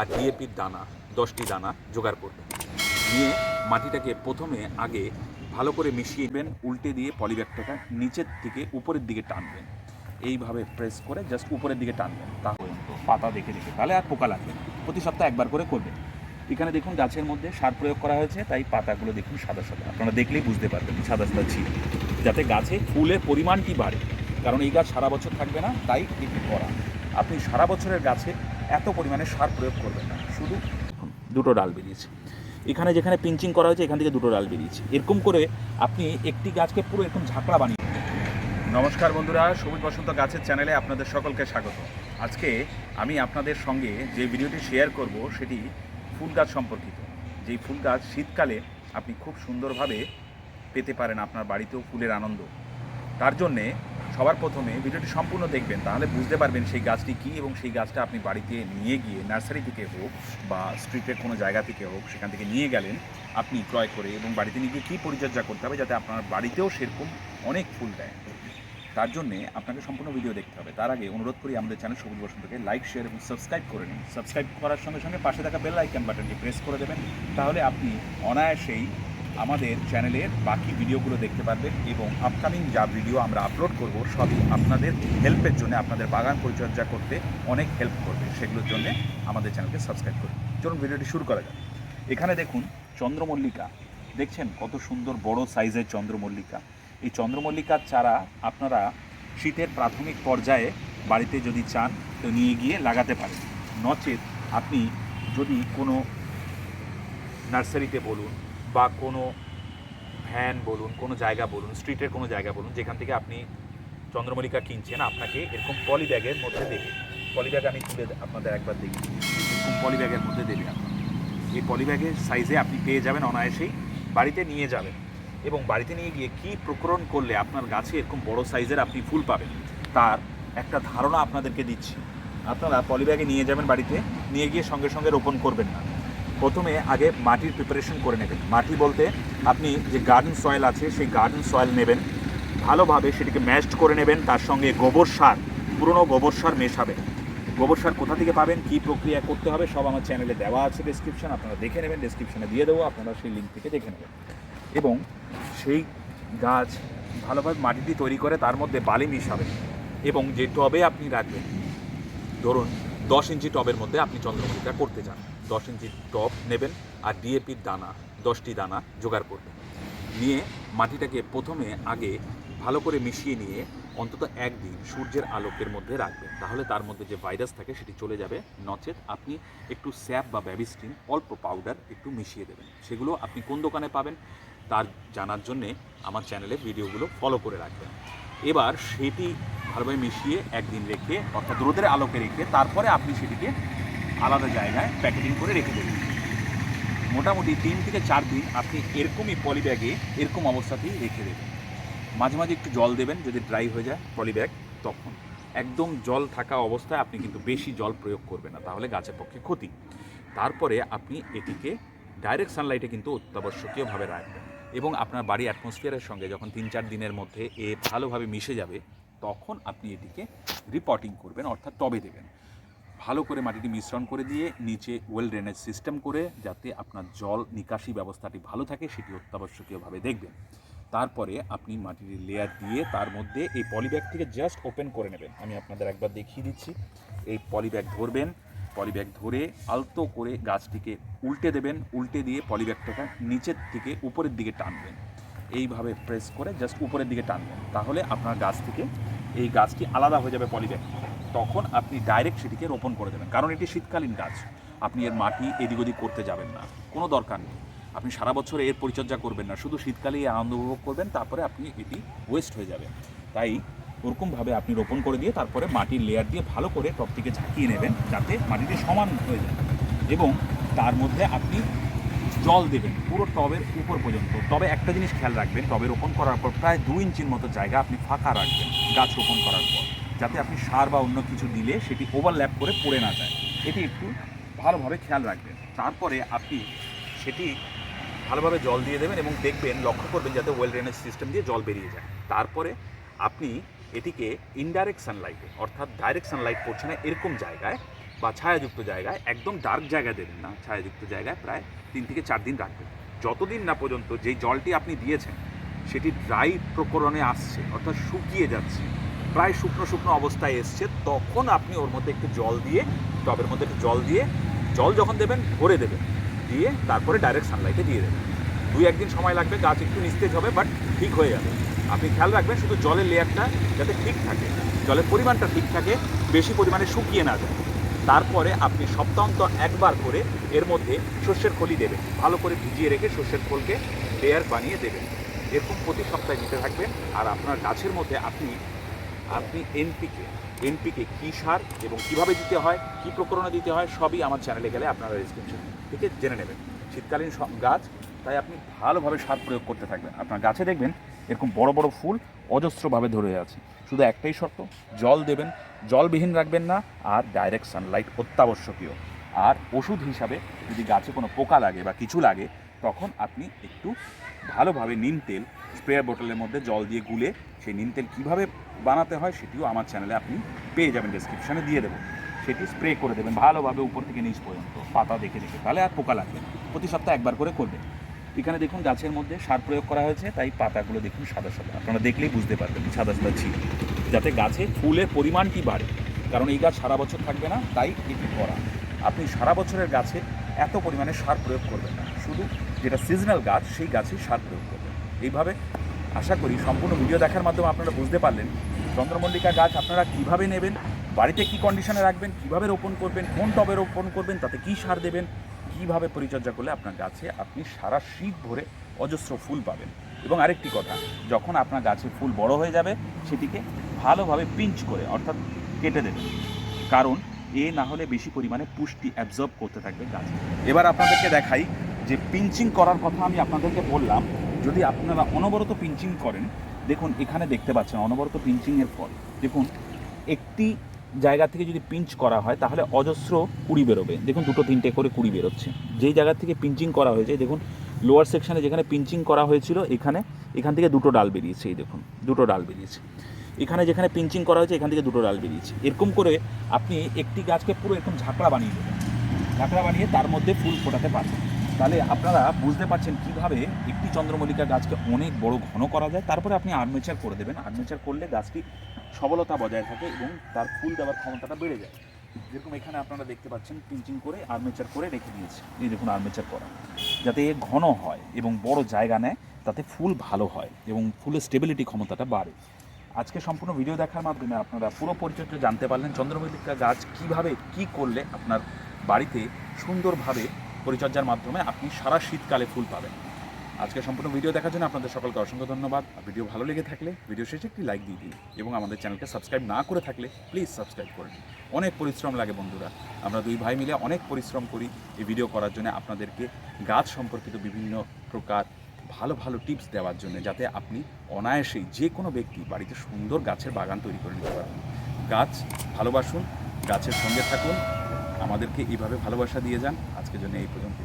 আর ডিএপির দানা, দশটি দানা জোগাড় করবেন নিয়ে মাটিটাকে প্রথমে আগে ভালো করে মিশিয়ে নেবেন, উল্টে দিয়ে পলিব্যাগটাকে নিচের থেকে উপরের দিকে টানবেন। এইভাবে প্রেস করে জাস্ট উপরের দিকে টানবেন। তাহলে পাতা দেখে দেখে, তাহলে আর পোকা লাগবে প্রতি সপ্তাহে একবার করে করবেন। এখানে দেখুন গাছের মধ্যে সার প্রয়োগ করা হয়েছে, তাই পাতাগুলো দেখুন সাদা সাদা। আপনারা দেখলেই বুঝতে পারবেন সাদা সাদা ছিল যাতে গাছে ফুলের পরিমাণটি বাড়ে। কারণ এই গাছ সারা বছর থাকবে না, তাই এটি করা। আপনি সারা বছরের গাছে এত পরিমাণে সার প্রয়োগ করবেন না। শুধু দুটো ডাল বেরিয়েছে। এখানে যেখানে পিঞ্চিং করা হয়েছে, এখান থেকে দুটো ডাল বেরিয়েছে। এরকম করে আপনি একটি গাছকে পুরো এরকম ঝাঁকড়া বানিয়ে নমস্কার বন্ধুরা, সবুজ বসন্ত গাছের চ্যানেলে আপনাদের সকলকে স্বাগত। আজকে আমি আপনাদের সঙ্গে যে ভিডিওটি শেয়ার করব, সেটি ফুল গাছ সম্পর্কিত। যেই ফুল গাছ শীতকালে আপনি খুব সুন্দরভাবে পেতে পারেন আপনার বাড়িতেও ফুলের আনন্দ। তার জন্যে সবার প্রথমে ভিডিওটি সম্পূর্ণ দেখবেন, তাহলে বুঝতে পারবেন সেই গাছটি কী এবং সেই গাছটা আপনি বাড়িতে নিয়ে গিয়ে নার্সারি থেকে হোক বা স্ট্রিটের কোনো জায়গা থেকে হোক সেখান থেকে নিয়ে গেলেন আপনি ক্রয় করে এবং বাড়িতে নিয়ে গিয়ে কী পরিচর্যা করতে হবে যাতে আপনার বাড়িতেও সেরকম অনেক ফুল দেয়। তার জন্যে আপনাকে সম্পূর্ণ ভিডিও দেখতে হবে। তার আগে অনুরোধ করি আমাদের চ্যানেল সবুজ বসন্তকে লাইক, শেয়ার এবং সাবস্ক্রাইব করে নিন। সাবস্ক্রাইব করার সঙ্গে সঙ্গে পাশে থাকা বেল আইকন বাটনটি প্রেস করে দেবেন, তাহলে আপনি অনায়াসেই আমাদের চ্যানেলের বাকি ভিডিওগুলো দেখতে পারবেন এবং আপকামিং যা ভিডিও আমরা আপলোড করব, সবই আপনাদের হেল্পের জন্য, আপনাদের বাগান পরিচর্যা করতে অনেক হেল্প করবে। সেগুলোর জন্য আমাদের চ্যানেলকে সাবস্ক্রাইব করুন। চলুন ভিডিওটি শুরু করা যাক। এখানে দেখুন চন্দ্রমল্লিকা। দেখছেন কত সুন্দর বড় সাইজের চন্দ্রমল্লিকা। এই চন্দ্রমল্লিকার চারা আপনারা শীতের প্রাথমিক পর্যায়ে বাড়িতে যদি চান, তো নিয়ে গিয়ে লাগাতে পারেন। নচেত আপনি যদি কোনো নার্সারিতে বলুন বা কোনো ভ্যান বলুন, কোনো জায়গা বলুন স্ট্রিটের কোনো জায়গা বলুন, যেখান থেকে আপনি চন্দ্রমল্লিকা কিনছেন, আপনাকে এরকম পলি ব্যাগের মধ্যে দেবে। পলি ব্যাগ আমি তুলে আপনাদের একবার দেখি এরকম পলি ব্যাগের মধ্যে দেবে আপনার। এই পলি ব্যাগের সাইজে আপনি পেয়ে যাবেন অনায়াসেই, বাড়িতে নিয়ে যাবেন। এবং বাড়িতে নিয়ে গিয়ে কী প্রকরণ করলে আপনার গাছে এরকম বড় সাইজের আপনি ফুল পাবেন, তার একটা ধারণা আপনাদেরকে দিচ্ছি। আপনারা পলি ব্যাগে নিয়ে যাবেন বাড়িতে, নিয়ে গিয়ে সঙ্গে সঙ্গে রোপণ করবেন না। প্রথমে আগে মাটির প্রিপারেশন করে নেবেন। মাটি বলতে আপনি যে গার্ডেন সয়েল আছে, সেই গার্ডেন সয়েল নেবেন। ভালোভাবে সেটিকে ম্যাশড করে নেবেন। তার সঙ্গে গোবর সার, পুরনো গোবর সার মেশাবেন। গোবর সার কোথা থেকে পাবেন, কী প্রক্রিয়া করতে হবে, সব আমার চ্যানেলে দেওয়া আছে ডেসক্রিপশন আপনারা দেখে নেবেন ডেসক্রিপশনে দিয়ে দেবো, আপনারা সেই লিঙ্ক থেকে দেখে নেবেন। এবং সেই গাছ ভালোভাবে মাটিটি তৈরি করে তার মধ্যে বালি মিশাবেন। এবং যে টবে আপনি রাখবেন, ধরুন দশ ইঞ্চি টবের মধ্যে আপনি চন্দ্রমল্লিকা করতে চান। দশ ইঞ্চি টপ নেবেন আর ডিএপির দানা, দশটি দানা জোগাড় করবেন। নিয়ে মাটিটাকে প্রথমে আগে ভালো করে মিশিয়ে নিয়ে অন্তত একদিন সূর্যের আলোকের মধ্যে রাখবেন। তাহলে তার মধ্যে যে ভাইরাস থাকে সেটি চলে যাবে। নচেত আপনি একটু স্যাপ বা ব্যাবিস্টিন অল্প পাউডার একটু মিশিয়ে দেবেন। সেগুলো আপনি কোন দোকানে পাবেন তার জানার জন্যে আমার চ্যানেলে ভিডিওগুলো ফলো করে রাখবেন। এবার সেটি ভালোভাবে মিশিয়ে একদিন রেখে অর্থাৎ রোদের আলোকে রেখে তারপরে আপনি সেটিকে আলাদা জায়গায় প্যাকেটিং করে রেখে দেবেন। মোটামুটি তিন থেকে চার দিন আপনি এরকমই পলি ব্যাগে এরকম অবস্থাতেই রেখে দেবেন। মাঝে মাঝে একটু জল দেবেন, যদি ড্রাই হয়ে যায় পলি ব্যাগ তখন। একদম জল থাকা অবস্থায় আপনি কিন্তু বেশি জল প্রয়োগ করবেন না, তাহলে গাছের পক্ষে ক্ষতি। তারপরে আপনি এটিকে ডাইরেক্ট সানলাইটে কিন্তু অত্যাবশ্যকীয়ভাবে রাখবেন এবং আপনার বাড়ি অ্যাটমসফিয়ারের সঙ্গে যখন তিন চার দিনের মধ্যে এ ভালোভাবে মিশে যাবে, তখন আপনি এটিকে রিপোর্টিং করবেন, অর্থাৎ টবে দেবেন। ভালো করে মাটিটি মিশ্রণ করে দিয়ে নিচে ওয়েল ড্রেনেজ সিস্টেম করে যাতে আপনার জল নিকাশি ব্যবস্থাটি ভালো থাকে, সেটি অত্যাবশ্যকীয়ভাবে দেখবেন। তারপরে আপনি মাটির লেয়ার দিয়ে তার মধ্যে এই পলিব্যাগ থেকে জাস্ট ওপেন করে নেবেন। আমি আপনাদের একবার দেখিয়ে দিচ্ছি। এই পলিব্যাগ ধরবেন পলিব্যাগ ধরে আলতো করে গাছটিকে উল্টে দেবেন, উল্টে দিয়ে পলিব্যাগটাকে নিচের থেকে উপরের দিকে টানবেন। এইভাবে প্রেস করে জাস্ট উপরের দিকে টানবেন। তাহলে আপনার গাছ থেকে এই গাছটি আলাদা হয়ে যাবে পলিব্যাগ তখন আপনি ডাইরেক্ট সেটিকে রোপণ করে দেবেন, কারণ এটি শীতকালীন গাছ আপনি এর মাটি এদিক ওদিক করতে যাবেন না, কোনো দরকার নেই। আপনি সারা বছর এর পরিচর্যা করবেন না, শুধু শীতকালেই আনন্দ উপভোগ করবেন, তারপরে আপনি এটি ওয়েস্ট হয়ে যাবে তাই ওরকমভাবে আপনি রোপণ করে দিয়ে তারপরে মাটির লেয়ার দিয়ে ভালো করে টপটিকে ঝাঁকিয়ে নেবেন, যাতে মাটিটি সমান হয়ে যায়। এবং তার মধ্যে আপনি জল দেবেন, পুরো টবের উপর পর্যন্ত। তবে একটা জিনিস খেয়াল রাখবেন, টবে রোপণ করার পর প্রায় দু ইঞ্চির মতো জায়গা আপনি ফাঁকা রাখবেন, গাছ রোপণ করার পর। যাতে আপনি সার বা অন্য কিছু দিলে সেটি ওভারল্যাপ করে পড়ে না যায়। এটি একটু ভালোভাবে খেয়াল রাখবেন। তারপরে আপনি সেটি ভালোভাবে জল দিয়ে দেবেন এবং দেখবেন, লক্ষ্য করবেন যাতে ওয়েল ড্রেনেজ সিস্টেম দিয়ে জল বেরিয়ে যায়। তারপরে আপনি এটিকে ইনডাইরেক্ট সানলাইটে অর্থাৎ ডাইরেক্ট সানলাইট পড়ছে না এরকম জায়গায় বা ছায়াযুক্ত জায়গায়, একদম ডার্ক জায়গায় দেবেন না, ছায়াযুক্ত জায়গায় প্রায় তিন থেকে চার দিন রাখবেন। যতদিন না পর্যন্ত যেই জলটি আপনি দিয়েছেন, সেটি ড্রাই প্রকরণে আসছে, অর্থাৎ শুকিয়ে যাচ্ছে প্রায় শুকনো শুকনো অবস্থায় এসছে, তখন আপনি ওর মধ্যে একটু জল দিয়ে, টবের মধ্যে একটু জল দিয়ে, জল যখন দেবেন, ভরে দেবেন, দিয়ে তারপরে ডাইরেক্ট সানলাইটে দিয়ে দেবেন। দুই একদিন সময় লাগবে, গাছ একটু নিস্তেজ হবে বাট ঠিক হয়ে যাবে। আপনি খেয়াল রাখবেন, শুধু জলের লেয়ারটা যাতে ঠিক থাকে, জলের পরিমাণটা ঠিক থাকে, বেশি পরিমাণে শুকিয়ে না যায়। তারপরে আপনি সপ্তাহান্ত একবার করে এর মধ্যে সর্ষের খোলই দেবেন, ভালো করে ভিজিয়ে রেখে সর্ষের খোলকে লেয়ার বানিয়ে দেবেন। এরকম প্রতি সপ্তাহে দিতে থাকবেন, আর আপনার গাছের মধ্যে আপনি আপনি এনপিকে এনপিকে কী সার এবং কীভাবে দিতে হয়, কী প্রকরণে দিতে হয়, সবই আমার চ্যানেলে গেলে আপনারা ডিসক্রিপশন থেকে জেনে নেবেন। শীতকালীন গাছ, তাই আপনি ভালোভাবে সার প্রয়োগ করতে থাকবেন। আপনার গাছে দেখবেন এরকম বড় বড় ফুল অজস্রভাবে ধরে আছে। শুধু একটাই শর্ত, জল দেবেন, জলবিহীন রাখবেন না, আর ডাইরেক্ট সানলাইট অত্যাবশ্যকীয়। আর ওষুধ হিসাবে যদি গাছে কোনো পোকা লাগে বা কিছু লাগে, তখন আপনি একটু ভালোভাবে নিম তেল স্প্রে বোটলের মধ্যে জল দিয়ে গুলে সেই নিম তেল কীভাবে বানাতে হয় সেটিও আমার চ্যানেলে আপনি পেয়ে যাবেন ডেসক্রিপশানে দিয়ে দেবো। সেটি স্প্রে করে দেবেন, ভালোভাবে উপর থেকে নিচ পর্যন্ত, পাতা দেখে দেখে, তাহলে আর পোকা লাগবে প্রতি সপ্তাহে একবার করে করবেন এখানে দেখুন গাছের মধ্যে সার প্রয়োগ করা হয়েছে, তাই পাতাগুলো দেখুন সাদা সাদা। আপনারা দেখলেই বুঝতে পারবেন সাদা সাদা ছিল যাতে গাছে ফুলের পরিমাণটি বাড়ে। কারণ এই গাছ সারা বছর থাকবে না, তাই এটি করা। আপনি সারা বছরের গাছে এত পরিমাণে সার প্রয়োগ করবেন না। শুধু যেটা সিজনাল গাছ, সেই গাছে সার প্রয়োগ করবেন। এইভাবে আশা করি সম্পূর্ণ ভিডিও দেখার মাধ্যমে আপনারা বুঝতে পারলেন চন্দ্রমল্লিকা গাছ আপনারা কীভাবে নেবেন, বাড়িতে কি কন্ডিশনে রাখবেন, কীভাবে রোপণ করবেন, কোন টবে রোপণ করবেন, তাতে কি সার দেবেন, কীভাবে পরিচর্যা করলে আপনার গাছে আপনি সারা শীত ভরে অজস্র ফুল পাবেন। এবং আরেকটি কথা, যখন আপনার গাছে ফুল বড় হয়ে যাবে, সেটিকে ভালোভাবে পিঞ্চ করে, অর্থাৎ কেটে দেবেন। কারণ এ না হলে বেশি পরিমাণে পুষ্টি অ্যাবজর্ব করতে থাকবে গাছ। এবার আপনাদেরকে দেখাই যে পিঞ্চিং করার কথা আমি আপনাদেরকে বললাম যদি আপনারা অনবরত পিঞ্চিং করেন, দেখুন এখানে দেখতে পাচ্ছেন অনবরত পিঞ্চিংয়ের ফল। দেখুন, একটি জায়গা থেকে যদি পিঞ্চ করা হয়, তাহলে অজস্র কুড়ি বেরোবে। দেখুন, দুটো তিনটে করে কুড়ি বেরোচ্ছে। যেই জায়গা থেকে পিঞ্চিং করা হয়েছে, দেখুন লোয়ার সেকশানে যেখানে পিঞ্চিং করা হয়েছিল, এখানে, এখান থেকে দুটো ডাল বেরিয়েছে, এই দেখুন, দুটো ডাল বেরিয়েছে। এখানে যেখানে পিঞ্চিং করা হয়েছে, এখান থেকে দুটো ডাল বেরিয়েছে। এরকম করে আপনি একটি গাছকে পুরো এরকম ঝাঁকড়া বানিয়ে দেবেন। ঝাঁকড়া বানিয়ে তার মধ্যে ফুল ফোটাতে পারবেন। তাহলে আপনারা বুঝতে পারছেন কীভাবে একটি চন্দ্রমল্লিকা গাছকে অনেক বড় ঘন করা যায়। তারপরে আপনি আর্মেচার করে দেবেন। আর্মেচার করলে গাছটি সবলতা বজায় থাকে এবং তার ফুল দেওয়ার ক্ষমতাটা বেড়ে যায়। যেরকম এখানে আপনারা দেখতে পাচ্ছেন পিঞ্চিং করে আর্মেচার করে রেখে দিয়েছে। এই দেখুন আর্মেচার করা। যাতে এ ঘন হয় এবং বড় জায়গা নেয়, তাতে ফুল ভালো হয় এবং ফুলের স্টেবিলিটি ক্ষমতাটা বাড়ে। আজকে সম্পূর্ণ ভিডিও দেখার মাধ্যমে আপনারা পুরো পরিচর্যা জানতে পারলেন চন্দ্রমল্লিকা গাছ কীভাবে কি করলে আপনার বাড়িতে সুন্দরভাবে পরিচর্যার মাধ্যমে আপনি সারা শীতকালে ফুল পাবেন। আজকে সম্পূর্ণ ভিডিও দেখার জন্য আপনাদের সকলকে অসংখ্য ধন্যবাদ। ভিডিও ভালো লেগে থাকলে ভিডিও শেষে একটি লাইক দিয়ে দিন এবং আমাদের চ্যানেলকে সাবস্ক্রাইব না করে থাকলে প্লিজ সাবস্ক্রাইব করে দিন। অনেক পরিশ্রম লাগে বন্ধুরা। আমরা দুই ভাই মিলে অনেক পরিশ্রম করি এই ভিডিও করার জন্য আপনাদেরকে গাছ সম্পর্কিত বিভিন্ন প্রকার ভালো ভালো টিপস দেওয়ার জন্য যাতে আপনি অনায়াসেই যে কোনো ব্যক্তি বাড়িতে সুন্দর গাছের বাগান তৈরি করে নিতে পারেন। গাছ ভালোবাসুন, গাছের সঙ্গে থাকুন আমাদেরকে এইভাবে ভালোবাসা দিয়ে যান। আজকের জন্য এই পর্যন্ত